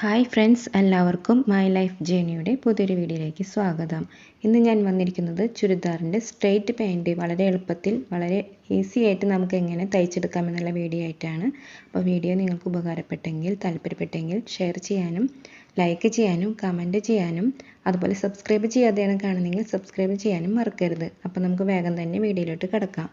Hi friends എല്ലാവർക്കും my life ജേണിയുടെ പുതിയൊരു വീഡിയോയിലേക്ക് സ്വാഗതം. ഇന്ന് ഞാൻ വന്നിരിക്കുന്നത് ചുരിദാറിന്റെ സ്ട്രെയിറ്റ് പാന്റ് വളരെ എളുപ്പത്തിൽ വളരെ ഈസി ആയിട്ട് നമുക്ക് എങ്ങനെ തയ്ച്ചെടുക്കാം എന്നുള്ള വീഡിയോ ആയിട്ടാണ്. അപ്പോൾ വീഡിയോ നിങ്ങൾക്ക് ഉപകാരപ്പെട്ടെങ്കിൽ താല്പര്യപ്പെട്ടെങ്കിൽ ഷെയർ ചെയ്യാനും ലൈക്ക് ചെയ്യാനും കമന്റ് ചെയ്യാനും അതുപോലെ സബ്സ്ക്രൈബ് ചെയ്യാതെയാണ് കാണുന്നതെങ്കിൽ സബ്സ്ക്രൈബ് ചെയ്യാനും മറക്കരുത്. അപ്പോൾ നമുക്ക് വേഗം തന്നെ വീഡിയോയിലോട്ട് കിടക്കാം.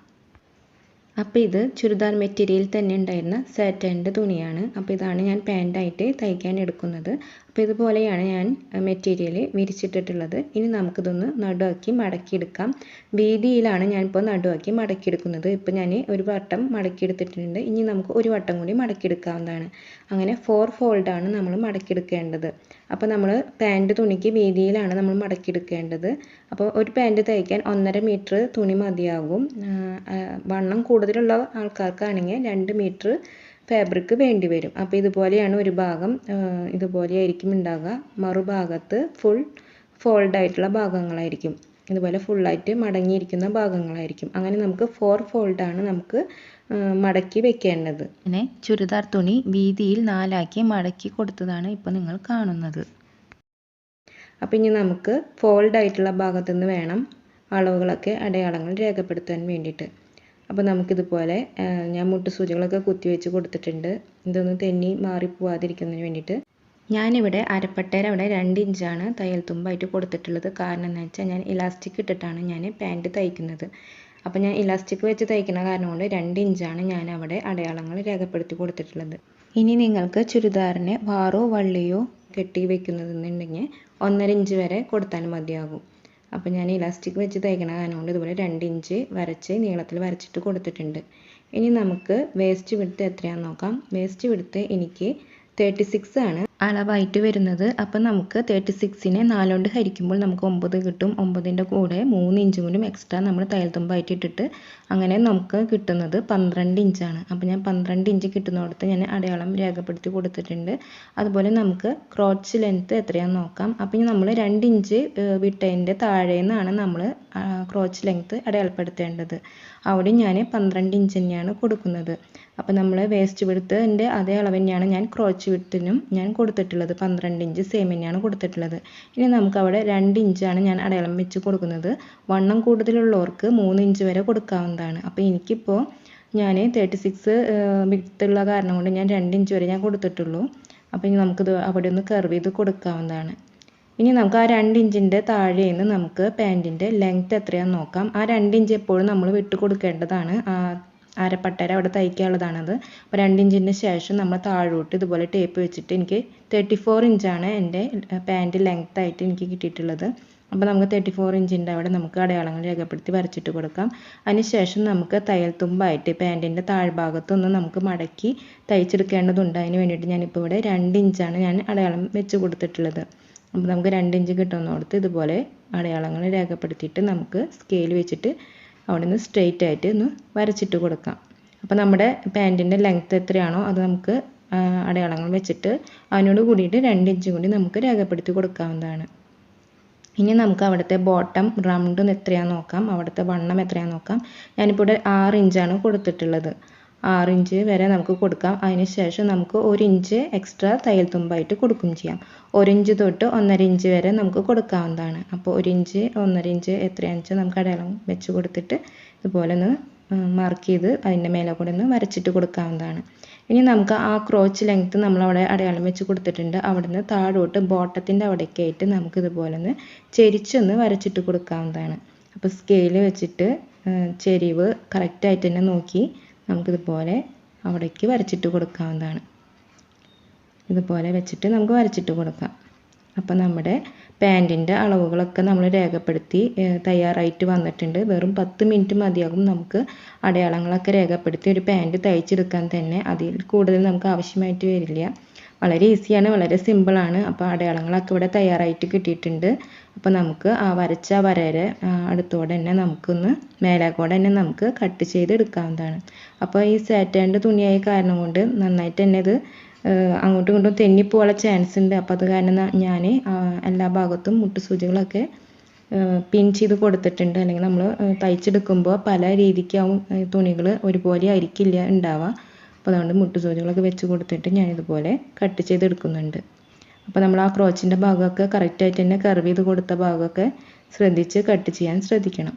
അപ്പോൾ ഇത് ചുരിദാർ മെറ്റീരിയൽ തന്നെ ഉണ്ടായിരുന്ന സാറ്റന്റെ തുണിയാണ്. അപ്പോൾ ഇതാണ് ഞാൻ പാന്റായിട്ട് തയ്ക്കാൻ എടുക്കുന്നത്. അപ്പോൾ ഇതുപോലെയാണ് ഞാൻ മെറ്റീരിയൽ വിരിച്ചിട്ടിട്ടുള്ളത്. ഇനി നമുക്കിതൊന്ന് നടുവാക്കി മടക്കിയെടുക്കാം. വീതിയിലാണ് ഞാനിപ്പോൾ നടുവാക്കി മടക്കിയെടുക്കുന്നത്. ഇപ്പോൾ ഞാൻ ഒരു വട്ടം മടക്കിയെടുത്തിട്ടുണ്ട്. ഇനി നമുക്ക് ഒരു വട്ടം കൂടി മടക്കിയെടുക്കാവുന്നതാണ്. അങ്ങനെ ഫോർ ഫോൾഡാണ് നമ്മൾ മടക്കിയെടുക്കേണ്ടത്. അപ്പോൾ നമ്മൾ പാന്റ് തുണിക്ക് വീതിയിലാണ് നമ്മൾ മടക്കിയെടുക്കേണ്ടത്. അപ്പോൾ ഒരു പാന്റ് തയ്ക്കാൻ ഒന്നര മീറ്റർ തുണി മതിയാകും വണ്ണം കൂടുതലുള്ള ആൾക്കാർക്കാണെങ്കിൽ രണ്ട് മീറ്റർ ഫാബ്രിക് വേണ്ടി വരും. അപ്പോൾ ഇതുപോലെയാണ് ഒരു ഭാഗം ഇതുപോലെയായിരിക്കും ഉണ്ടാകുക മറുഭാഗത്ത് ഫുൾ ഫോൾഡ് ആയിട്ടുള്ള ഭാഗങ്ങളായിരിക്കും. ഇതുപോലെ ഫുള്ളായിട്ട് മടങ്ങിയിരിക്കുന്ന ഭാഗങ്ങളായിരിക്കും. അങ്ങനെ നമുക്ക് ഫോർ ഫോൾഡാണ് നമുക്ക് മടക്കി വെക്കേണ്ടത്. പിന്നെ ചുരിദാർ തുണി വീതിയിൽ നാലാക്കി മടക്കി കൊടുത്തതാണ് ഇപ്പോൾ നിങ്ങൾ കാണുന്നത്. അപ്പോൾ ഇനി നമുക്ക് ഫോൾഡ് ആയിട്ടുള്ള ഭാഗത്തു നിന്ന് വേണം അളവുകളൊക്കെ അടയാളങ്ങൾ രേഖപ്പെടുത്താൻ വേണ്ടിയിട്ട്. അപ്പോൾ നമുക്കിതുപോലെ ഞാൻ മുട്ടുസൂചികളൊക്കെ കുത്തി വെച്ച് കൊടുത്തിട്ടുണ്ട്. ഇതൊന്ന് തെന്നി മാറിപ്പോവാതിരിക്കുന്നതിന് വേണ്ടിയിട്ട്. ഞാനിവിടെ അരപ്പട്ടേര അവിടെ രണ്ട് ഇഞ്ചാണ് തയ്യൽ തുമ്പായിട്ട് കൊടുത്തിട്ടുള്ളത്. കാരണം എന്ന് വെച്ചാൽ ഞാൻ ഇലാസ്റ്റിക് ഇട്ടിട്ടാണ് ഞാൻ പാന്റ് തയ്ക്കുന്നത്. അപ്പോൾ ഞാൻ ഇലാസ്റ്റിക് വെച്ച് തയ്ക്കുന്ന കാരണം കൊണ്ട് രണ്ട് ഇഞ്ചാണ് ഞാൻ അവിടെ അടയാളങ്ങൾ രേഖപ്പെടുത്തി കൊടുത്തിട്ടുള്ളത്. ഇനി നിങ്ങൾക്ക് ചുരിദാറിന് വാറോ വള്ളിയോ കെട്ടി വെക്കുന്നതെന്നുണ്ടെങ്കിൽ ഒന്നര ഇഞ്ച് വരെ കൊടുത്താൽ മതിയാകും. അപ്പോൾ ഞാൻ ഇലാസ്റ്റിക് വെച്ച് തയ്ക്കണ ഇതുപോലെ രണ്ട് ഇഞ്ച് വരച്ച് നീളത്തിൽ വരച്ചിട്ട് കൊടുത്തിട്ടുണ്ട്. ഇനി നമുക്ക് വേസ്റ്റ് വിടുത്ത് എത്രയാണെന്ന് നോക്കാം. വേസ്റ്റ് വിടുത്ത് എനിക്ക് തേർട്ടി ആണ്. അളവായിട്ട് വരുന്നത്. അപ്പം നമുക്ക് തേർട്ടി സിക്സിനെ നാലുകൊണ്ട് ഹരിക്കുമ്പോൾ നമുക്ക് ഒമ്പത് കിട്ടും. ഒമ്പതിന്റെ കൂടെ മൂന്ന് ഇഞ്ചും കൂടി എക്സ്ട്രാ നമ്മൾ തയ്യൽ തുമ്പായിട്ട് ഇട്ടിട്ട് അങ്ങനെ നമുക്ക് കിട്ടുന്നത് പന്ത്രണ്ട് ഇഞ്ചാണ് അപ്പോൾ ഞാൻ പന്ത്രണ്ട് ഇഞ്ച് കിട്ടുന്നിടത്ത് ഞാൻ അടയാളം രേഖപ്പെടുത്തി കൊടുത്തിട്ടുണ്ട്. അതുപോലെ നമുക്ക് ക്രോച്ച് ലെങ്ത്ത് എത്രയാണെന്ന് നോക്കാം. അപ്പം നമ്മൾ രണ്ട് ഇഞ്ച് വിട്ടതിന്റെ താഴെ നിന്നാണ് നമ്മൾ ക്രോച്ച് ലെങ്ത്ത് അടയാളപ്പെടുത്തേണ്ടത്. അവിടെ ഞാൻ പന്ത്രണ്ട് ഇഞ്ച് തന്നെയാണ് കൊടുക്കുന്നത്. അപ്പോൾ നമ്മൾ വേസ്റ്റ് വിടുത്തതിന്റെ അതേ അളവ് തന്നെയാണ് ഞാൻ ക്രോച്ച് വിട്ടിനും ഞാൻ കൊടുത്തിട്ടുള്ളത്. പന്ത്രണ്ട് ഇഞ്ച് സെയിം തന്നെയാണ് കൊടുത്തിട്ടുള്ളത്. ഇനി നമുക്ക് അവിടെ രണ്ട് ഇഞ്ചാണ് ഞാൻ അടയാളം വെച്ച് കൊടുക്കുന്നത്. വണ്ണം കൂടുതലുള്ളവർക്ക് മൂന്ന് ഇഞ്ച് വരെ കൊടുക്കാവുന്നതാണ്. അപ്പോൾ എനിക്കിപ്പോൾ ഞാൻ തേർട്ടി സിക്സ് വിടുത്തുള്ള കാരണം കൊണ്ട് ഞാൻ രണ്ട് ഇഞ്ച് വരെ ഞാൻ കൊടുത്തിട്ടുള്ളൂ. അപ്പോൾ ഇനി നമുക്കിത് അവിടെ ഒന്ന് കർവ് ചെയ്ത് കൊടുക്കാവുന്നതാണ്. ഇനി നമുക്ക് ആ രണ്ട് ഇഞ്ചിന്റെ താഴെ നിന്ന് നമുക്ക് പാന്റിന്റെ ലെങ്ത് എത്രയാണെന്ന് നോക്കാം. ആ രണ്ട് ഇഞ്ച് എപ്പോഴും നമ്മൾ വിട്ട് കൊടുക്കേണ്ടതാണ് അരപ്പട്ടര അവിടെ തയ്ക്കാനുള്ളതാണത്. അപ്പോൾ രണ്ട് ഇഞ്ചിന് ശേഷം നമ്മൾ താഴോട്ട് ഇതുപോലെ ടേപ്പ് വെച്ചിട്ട് എനിക്ക് തേർട്ടി ഫോർ ഇഞ്ചാണ് എന്റെ പാന്റ് ലെങ്ത് ആയിട്ട് എനിക്ക് കിട്ടിയിട്ടുള്ളത്. അപ്പോൾ നമുക്ക് തേർട്ടി ഫോർ ഇഞ്ചിന്റെ അവിടെ നമുക്ക് അടയാളങ്ങൾ രേഖപ്പെടുത്തി വരച്ചിട്ട് കൊടുക്കാം. അതിനുശേഷം നമുക്ക് തയ്യൽ തുമ്പായിട്ട് പാന്റിന്റെ താഴ്ഭാഗത്തൊന്ന് നമുക്ക് മടക്കി തയ്ച്ചെടുക്കേണ്ടതുണ്ട്. അതിന് വേണ്ടിയിട്ട് ഞാനിപ്പോൾ ഇവിടെ രണ്ട് ഇഞ്ചാണ് ഞാൻ അടയാളം വെച്ച് കൊടുത്തിട്ടുള്ളത്. അപ്പോൾ നമുക്ക് രണ്ട് ഇഞ്ച് കിട്ടുന്നിടത്ത് ഇതുപോലെ അടയാളങ്ങൾ രേഖപ്പെടുത്തിയിട്ട് നമുക്ക് സ്കെയിൽ വെച്ചിട്ട് അവിടെ നിന്ന് സ്ട്രെയിറ്റ് ആയിട്ട് ഒന്ന് വരച്ചിട്ട് കൊടുക്കാം. അപ്പോൾ നമ്മുടെ പാന്റിന്റെ ലെങ്ത്ത് എത്രയാണോ അത് നമുക്ക് അടയാളങ്ങൾ വെച്ചിട്ട് അതിനോട് കൂടിയിട്ട് രണ്ട് ഇഞ്ചും കൂടി നമുക്ക് രേഖപ്പെടുത്തി കൊടുക്കാവുന്നതാണ്. ഇനി നമുക്ക് അവിടുത്തെ ബോട്ടം റൗണ്ട് എത്രയാണെന്ന് നോക്കാം. അവിടുത്തെ വണ്ണം എത്രയാണെന്ന് നോക്കാം. ഞാനിപ്പോൾ ഇവിടെ ആറ് ഇഞ്ചാണ് കൊടുത്തിട്ടുള്ളത്. ആറ് ഇഞ്ച് വരെ നമുക്ക് കൊടുക്കാം. അതിനുശേഷം നമുക്ക് ഒരു ഇഞ്ച് എക്സ്ട്രാ തയ്യൽ തുമ്പായിട്ട് കൊടുക്കും ചെയ്യാം. ഒരു ഇഞ്ച് തൊട്ട് ഒന്നര ഇഞ്ച് വരെ നമുക്ക് കൊടുക്കാവുന്നതാണ്. അപ്പോൾ ഒരു ഇഞ്ച് ഒന്നര ഇഞ്ച് എത്രയാണെന്ന് വെച്ചാൽ നമുക്ക് അടയാളം വെച്ച് കൊടുത്തിട്ട് ഇതുപോലെ ഒന്ന് മാർക്ക് ചെയ്ത് അതിന്റെ മേലെ കൂടെ ഒന്ന് വരച്ചിട്ട് കൊടുക്കാവുന്നതാണ്. ഇനി നമുക്ക് ആ ക്രോച്ച് ലെങ്ത്ത് നമ്മളവിടെ അടയാളം വെച്ച് കൊടുത്തിട്ടുണ്ട്. അവിടെ നിന്ന് താഴോട്ട് ബോട്ടത്തിന്റെ അവിടേക്ക് ആയിട്ട് നമുക്ക് ഇതുപോലെ ഒന്ന് ചെരിച്ചൊന്ന് വരച്ചിട്ട് കൊടുക്കാവുന്നതാണ്. അപ്പോൾ സ്കെയിൽ വെച്ചിട്ട് ചെരിവ് കറക്റ്റായിട്ട് തന്നെ നോക്കി നമുക്കിതുപോലെ അവിടേക്ക് വരച്ചിട്ട് കൊടുക്കാവുന്നതാണ്. ഇതുപോലെ വെച്ചിട്ട് നമുക്ക് വരച്ചിട്ട് കൊടുക്കാം. അപ്പോൾ നമ്മുടെ പാന്റിന്റെ അളവുകളൊക്കെ നമ്മൾ രേഖപ്പെടുത്തി തയ്യാറായിട്ട് വന്നിട്ടുണ്ട്. വെറും പത്ത് മിനിറ്റ് മതിയാകും നമുക്ക് അടയാളങ്ങളൊക്കെ രേഖപ്പെടുത്തി ഒരു പാന്റ് തയ്ച്ചെടുക്കാൻ തന്നെ. അതിൽ കൂടുതൽ നമുക്ക് ആവശ്യമായിട്ട് വരില്ല. വളരെ ഈസിയാണ് വളരെ സിമ്പിളാണ് അപ്പോൾ അടയാളങ്ങളൊക്കെ ഇവിടെ തയ്യാറായിട്ട് കിട്ടിയിട്ടുണ്ട്. അപ്പോൾ നമുക്ക് ആ വരച്ച വരരെ അടുത്തോടെ തന്നെ നമുക്കൊന്ന് മേലാക്കോടെ തന്നെ നമുക്ക് കട്ട് ചെയ്ത് എടുക്കാവുന്നതാണ് അപ്പോൾ ഈ സാറ്റേണിന്റെ തുണിയായ കാരണം കൊണ്ട് നന്നായിട്ട് തന്നെ ഇത് അങ്ങോട്ടും ഇങ്ങോട്ടും തെന്നിപ്പോവാനുള്ള ചാൻസ് ഉണ്ട്. അപ്പോൾ അത് കാരണം ഞാൻ എല്ലാ ഭാഗത്തും മുട്ട് മുട്ടുസൂചികളൊക്കെ പിൻ ചെയ്ത് കൊടുത്തിട്ടുണ്ട്. അല്ലെങ്കിൽ നമ്മൾ തയ്ച്ചെടുക്കുമ്പോൾ പല രീതിക്കാവും തുണികൾ ഒരുപോലെ ആയിരിക്കില്ല ഉണ്ടാവുക അപ്പോൾ അതുകൊണ്ട് മുട്ടുസൂചികളൊക്കെ വെച്ച് കൊടുത്തിട്ട് ഞാൻ ഇതുപോലെ കട്ട് ചെയ്തെടുക്കുന്നുണ്ട്. അപ്പോൾ നമ്മൾ ആ ക്രോച്ചിന്റെ ഭാഗമൊക്കെ കറക്റ്റായിട്ട് തന്നെ കർവ് ചെയ്ത് കൊടുത്ത ഭാഗമൊക്കെ ശ്രദ്ധിച്ച് കട്ട് ചെയ്യാൻ ശ്രദ്ധിക്കണം.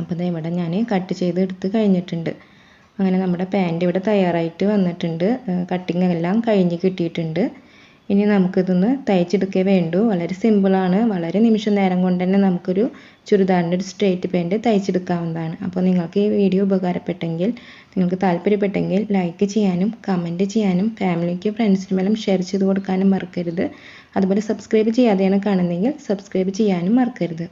അപ്പോൾ ദേ ഇവിടെ ഞാൻ കട്ട് ചെയ്ത് എടുത്ത് കഴിഞ്ഞിട്ടുണ്ട്. അങ്ങനെ നമ്മുടെ പാന്റ് ഇവിടെ തയ്യാറായിട്ട് വന്നിട്ടുണ്ട്. കട്ടിങ് എല്ലാം കഴിഞ്ഞ് കിട്ടിയിട്ടുണ്ട്. ഇനി നമുക്കിതൊന്ന് തയ്ച്ചെടുക്കേ വേണ്ടൂ. വളരെ സിമ്പിളാണ് വളരെ നിമിഷ നേരം കൊണ്ട് തന്നെ നമുക്കൊരു ചുരിദാറിന്റെ ഒരു സ്ട്രേറ്റ് പാന്റ് തയ്ച്ചെടുക്കാവുന്നതാണ്. അപ്പോൾ നിങ്ങൾക്ക് ഈ വീഡിയോ ഉപകാരപ്പെട്ടെങ്കിൽ നിങ്ങൾക്ക് താല്പര്യപ്പെട്ടെങ്കിൽ ലൈക്ക് ചെയ്യാനും കമന്റ് ചെയ്യാനും ഫാമിലിക്ക് ഫ്രണ്ട്സിനും എല്ലാം ഷെയർ ചെയ്ത് കൊടുക്കാനും മറക്കരുത്. അതുപോലെ സബ്സ്ക്രൈബ് ചെയ്യാതെയാണ് കാണുന്നതെങ്കിൽ സബ്സ്ക്രൈബ് ചെയ്യാനും മറക്കരുത്.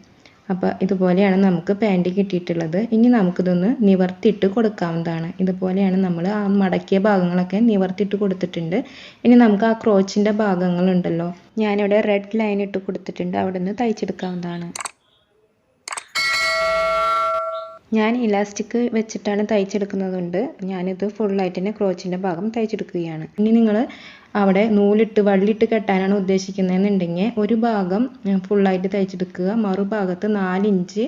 അപ്പോൾ ഇതുപോലെയാണ് നമുക്ക് പാന്റ് കിട്ടിയിട്ടുള്ളത്. ഇനി നമുക്കിതൊന്ന് നിവർത്തിയിട്ട് കൊടുക്കാവുന്നതാണ്. ഇതുപോലെയാണ് നമ്മൾ ആ മടക്കിയ ഭാഗങ്ങളൊക്കെ നിവർത്തിയിട്ട് കൊടുത്തിട്ടുണ്ട്. ഇനി നമുക്ക് ആ ക്രോച്ചിന്റെ ഭാഗങ്ങളുണ്ടല്ലോ. ഞാനിവിടെ റെഡ് ലൈൻ ഇട്ട് കൊടുത്തിട്ടുണ്ട്. അവിടെ നിന്ന് തയ്ച്ചെടുക്കാവുന്നതാണ്. ഞാൻ ഇലാസ്റ്റിക് വെച്ചിട്ടാണ് തയ്ച്ചെടുക്കുന്നതുകൊണ്ട് ഞാനിത് ഫുള്ളായിട്ട് തന്നെ ക്രോച്ചിന്റെ ഭാഗം തയ്ച്ചെടുക്കുകയാണ്. ഇനി നിങ്ങൾ അവിടെ നൂലിട്ട് വള്ളിയിട്ട് കെട്ടാനാണ് ഉദ്ദേശിക്കുന്നതെന്നുണ്ടെങ്കിൽ ഒരു ഭാഗം ഫുള്ളായിട്ട് തയ്ച്ചെടുക്കുക. മറുഭാഗത്ത് നാലിഞ്ച്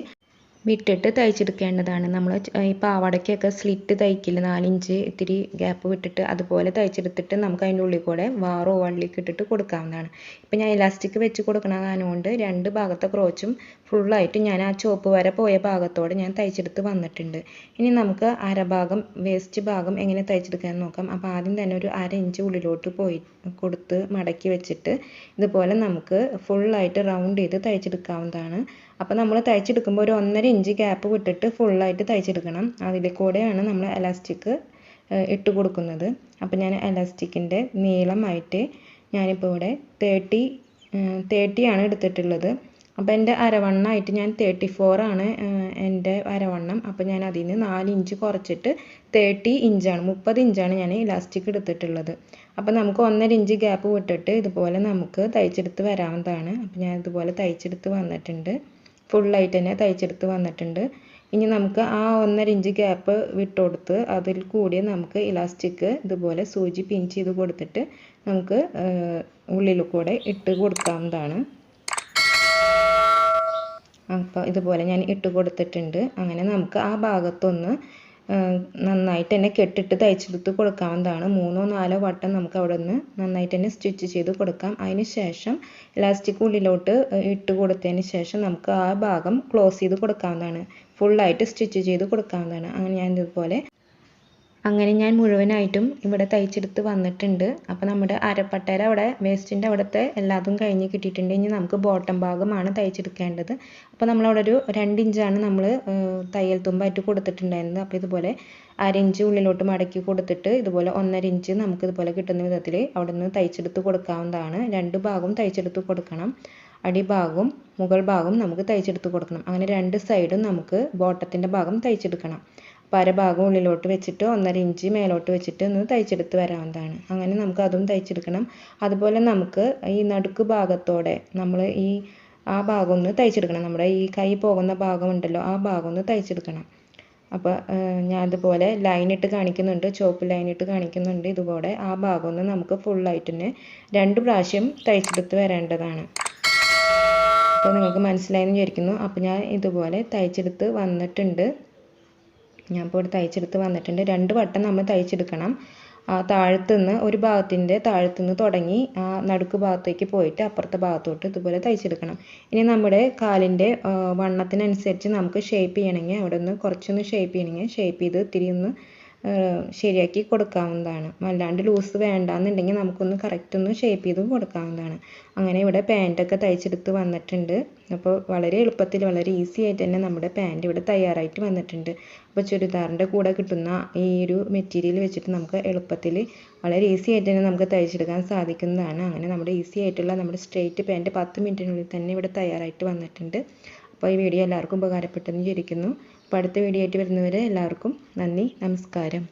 വിട്ടിട്ട് തയ്ച്ചെടുക്കേണ്ടതാണ്. നമ്മൾ ഈ പാവാടയ്ക്കൊക്കെ സ്ലിറ്റ് തയ്ക്കില്ല നാലിഞ്ച് ഇത്തിരി ഗ്യാപ്പ് വിട്ടിട്ട് അതുപോലെ തയ്ച്ചെടുത്തിട്ട് നമുക്ക് അതിന്റെ ഉള്ളിൽ കൂടെ വാറോ വള്ളിയൊക്കെ ഇട്ടിട്ട് കൊടുക്കാവുന്നതാണ്. ഇപ്പം ഞാൻ ഇലാസ്റ്റിക് വെച്ച് കൊടുക്കണ കൊണ്ട് രണ്ട് ഭാഗത്തെ ക്രോച്ചും ഫുള്ളായിട്ട് ഞാൻ ആ ചുവപ്പ് വരെ പോയ ഭാഗത്തോട് ഞാൻ തയ്ച്ചെടുത്ത് വന്നിട്ടുണ്ട്. ഇനി നമുക്ക് അരഭാഗം വേസ്റ്റ് ഭാഗം എങ്ങനെ തയ്ച്ചെടുക്കാൻ നോക്കാം. അപ്പോൾ ആദ്യം തന്നെ ഒരു അര ഇഞ്ച് ഉള്ളിലോട്ട് പോയി കൊടുത്ത് മടക്കി വെച്ചിട്ട് ഇതുപോലെ നമുക്ക് ഫുള്ളായിട്ട് റൗണ്ട് ചെയ്ത് തയ്ച്ചെടുക്കാവുന്നതാണ്. അപ്പോൾ നമ്മൾ തയ്ച്ചെടുക്കുമ്പോൾ ഒരു ഒന്നര ഇഞ്ച് ഗ്യാപ്പ് വിട്ടിട്ട് ഫുള്ളായിട്ട് തയ്ച്ചെടുക്കണം. അതിൽ കൂടെയാണ് നമ്മൾ എലാസ്റ്റിക് ഇട്ട് കൊടുക്കുന്നത്. അപ്പോൾ ഞാൻ എലാസ്റ്റിക്കിന്റെ നീളമായിട്ട് ഞാനിപ്പോൾ ഇവിടെ തേർട്ടി തേർട്ടിയാണ് എടുത്തിട്ടുള്ളത്. അപ്പോൾ എന്റെ അരവണ്ണമായിട്ട് ഞാൻ തേർട്ടി ആണ് എന്റെ അരവണ്ണം. അപ്പോൾ ഞാൻ അതിൽ നിന്ന് നാല് ഇഞ്ച് കുറച്ചിട്ട് തേർട്ടി ഇഞ്ചാണ് മുപ്പത് ഇഞ്ചാണ് ഞാൻ ഇലാസ്റ്റിക് എടുത്തിട്ടുള്ളത്. അപ്പോൾ നമുക്ക് ഒന്നര ഇഞ്ച് ഗ്യാപ്പ് വിട്ടിട്ട് ഇതുപോലെ നമുക്ക് തയ്ച്ചെടുത്ത് വരാവുന്നതാണ്. അപ്പോൾ ഞാൻ ഇതുപോലെ തയ്ച്ചെടുത്ത് വന്നിട്ടുണ്ട്. ഫുള്ളായിട്ട് തന്നെ തയ്ച്ചെടുത്ത് വന്നിട്ടുണ്ട്. ഇനി നമുക്ക് ആ ഒന്നര ഇഞ്ച് ഗ്യാപ്പ് വിട്ട് കൊടുത്ത് അതിൽ കൂടി നമുക്ക് ഇലാസ്റ്റിക് ഇതുപോലെ സൂചി പിൻ ചെയ്ത് കൊടുത്തിട്ട് നമുക്ക് ഉള്ളിൽ കൂടെ ഇട്ട് കൊടുക്കാവുന്നതാണ്. അപ്പോൾ ഇതുപോലെ ഞാൻ ഇട്ട് കൊടുത്തിട്ടുണ്ട്. അങ്ങനെ നമുക്ക് ആ ഭാഗത്തൊന്ന് നന്നായിട്ട് തന്നെ കെട്ടിട്ട് തയ്ച്ചെടുത്ത് കൊടുക്കാവുന്നതാണ്. മൂന്നോ നാലോ വട്ടം നമുക്ക് അവിടെ നിന്ന് നന്നായിട്ട് തന്നെ സ്റ്റിച്ച് ചെയ്ത് കൊടുക്കാം. അതിന് ശേഷം ഇലാസ്റ്റിക് ഉള്ളിലോട്ട് ഇട്ട് കൊടുത്തതിന് ശേഷം നമുക്ക് ആ ഭാഗം ക്ലോസ് ചെയ്ത് കൊടുക്കാവുന്നതാണ്. ഫുള്ളായിട്ട് സ്റ്റിച്ച് ചെയ്ത് കൊടുക്കാവുന്നതാണ്. അങ്ങനെ ഞാൻ ഇതുപോലെ അങ്ങനെ ഞാൻ മുഴുവനായിട്ടും ഇവിടെ തയ്ച്ചെടുത്ത് വന്നിട്ടുണ്ട്. അപ്പോൾ നമ്മുടെ അരപ്പട്ടര അവിടെ വേസ്റ്റിന്റെ അവിടുത്തെ എല്ലാതും കഴിഞ്ഞ് കിട്ടിയിട്ടുണ്ട്. ഇനി നമുക്ക് ബോട്ടം ഭാഗമാണ് തയ്ച്ചെടുക്കേണ്ടത്. അപ്പോൾ നമ്മളവിടെ ഒരു രണ്ട് ഇഞ്ചാണ് നമ്മൾ തയ്യൽ തുമ്പായിട്ട് കൊടുത്തിട്ടുണ്ടായിരുന്നത്. അപ്പോൾ ഇതുപോലെ അര ഇഞ്ച് ഉള്ളിലോട്ട് മടക്കി കൊടുത്തിട്ട് ഇതുപോലെ ഒന്നര ഇഞ്ച് നമുക്ക് ഇതുപോലെ കിട്ടുന്ന വിധത്തിൽ അവിടെ നിന്ന് തയ്ച്ചെടുത്ത് കൊടുക്കാവുന്നതാണ്. രണ്ട് ഭാഗവും തയ്ച്ചെടുത്ത് കൊടുക്കണം. അടിഭാഗവും മുകൾ ഭാഗവും നമുക്ക് തയ്ച്ചെടുത്ത് കൊടുക്കണം. അങ്ങനെ രണ്ട് സൈഡും നമുക്ക് ബോട്ടത്തിന്റെ ഭാഗം തയ്ച്ചെടുക്കണം. അപ്പോൾ അരഭാഗം ഉള്ളിലോട്ട് വെച്ചിട്ട് ഒന്നര ഇഞ്ച് മേലോട്ട് വെച്ചിട്ട് ഒന്ന് തയ്ച്ചെടുത്ത് വരാവുന്നതാണ്. അങ്ങനെ നമുക്ക് അതും തയ്ച്ചെടുക്കണം. അതുപോലെ നമുക്ക് ഈ നടുക്ക് ഭാഗത്തോടെ നമ്മൾ ഈ ആ ഭാഗം ഒന്ന് തയ്ച്ചെടുക്കണം. നമ്മുടെ ഈ കൈ പോകുന്ന ഭാഗം ഉണ്ടല്ലോ ആ ഭാഗം ഒന്ന് തയ്ച്ചെടുക്കണം. അപ്പോൾ ഞാൻ അതുപോലെ ലൈൻ ഇട്ട് കാണിക്കുന്നുണ്ട് ചുവപ്പ് ലൈൻ ഇട്ട് കാണിക്കുന്നുണ്ട് ഇതുപോലെ. ആ ഭാഗം ഒന്ന് നമുക്ക് ഫുള്ളായിട്ട് തന്നെ രണ്ട് പ്രാവശ്യം തയ്ച്ചെടുത്ത് വരേണ്ടതാണ്. അപ്പോൾ നിങ്ങൾക്ക് മനസ്സിലായെന്ന് വിചാരിക്കുന്നു. അപ്പോൾ ഞാൻ ഇതുപോലെ തയ്ച്ചെടുത്ത് വന്നിട്ടുണ്ട്. ഞാൻ ഇപ്പോൾ ഇവിടെ തയ്ച്ചെടുത്ത് വന്നിട്ടുണ്ട്. രണ്ട് വട്ടം നമ്മൾ തയ്ച്ചെടുക്കണം. ആ താഴത്തുനിന്ന് ഒരു ഭാഗത്തിന്റെ താഴത്തുനിന്ന് തുടങ്ങി ആ നടുക്ക് ഭാഗത്തേക്ക് പോയിട്ട് അപ്പുറത്തെ ഭാഗത്തോട്ട് ഇതുപോലെ തയ്ച്ചെടുക്കണം. ഇനി നമ്മുടെ കാലിന്റെ വണ്ണത്തിനനുസരിച്ച് നമുക്ക് ഷേപ്പ് ചെയ്യണമെങ്കിൽ അവിടെ നിന്ന് കുറച്ചൊന്ന് ഷേപ്പ് ചെയ്യണമെങ്കിൽ ഷേപ്പ് ചെയ്ത് ഇത്തിരി ഒന്ന് ശരിയാക്കി കൊടുക്കാവുന്നതാണ്. അല്ലാണ്ട് ലൂസ് വേണ്ടാന്നുണ്ടെങ്കിൽ നമുക്കൊന്ന് കറക്റ്റ് ഒന്ന് ഷേപ്പ് ചെയ്ത് കൊടുക്കാവുന്നതാണ്. അങ്ങനെ ഇവിടെ പാന്റൊക്കെ തയ്ച്ചെടുത്ത് വന്നിട്ടുണ്ട്. അപ്പോൾ വളരെ എളുപ്പത്തിൽ വളരെ ഈസി ആയിട്ട് തന്നെ നമ്മുടെ പാന്റ് ഇവിടെ തയ്യാറായിട്ട് വന്നിട്ടുണ്ട്. അപ്പോൾ ചുരിദാറിന്റെ കൂടെ കിട്ടുന്ന ഈ ഒരു മെറ്റീരിയൽ വെച്ചിട്ട് നമുക്ക് എളുപ്പത്തിൽ വളരെ ഈസി ആയിട്ട് തന്നെ നമുക്ക് തയ്ച്ചെടുക്കാൻ സാധിക്കുന്നതാണ്. അങ്ങനെ നമ്മുടെ ഈസി ആയിട്ടുള്ള നമ്മുടെ സ്ട്രെയിറ്റ് പാന്റ് പത്ത് മിനിറ്റിനുള്ളിൽ തന്നെ ഇവിടെ തയ്യാറായിട്ട് വന്നിട്ടുണ്ട്. അപ്പോൾ ഈ വീഡിയോ എല്ലാവർക്കും ഉപകാരപ്പെട്ടെന്ന് വിചാരിക്കുന്നു. അപ്പോൾ അടുത്ത വീഡിയോ ആയിട്ട് വരുന്നവരെ എല്ലാവർക്കും നന്ദി നമസ്കാരം.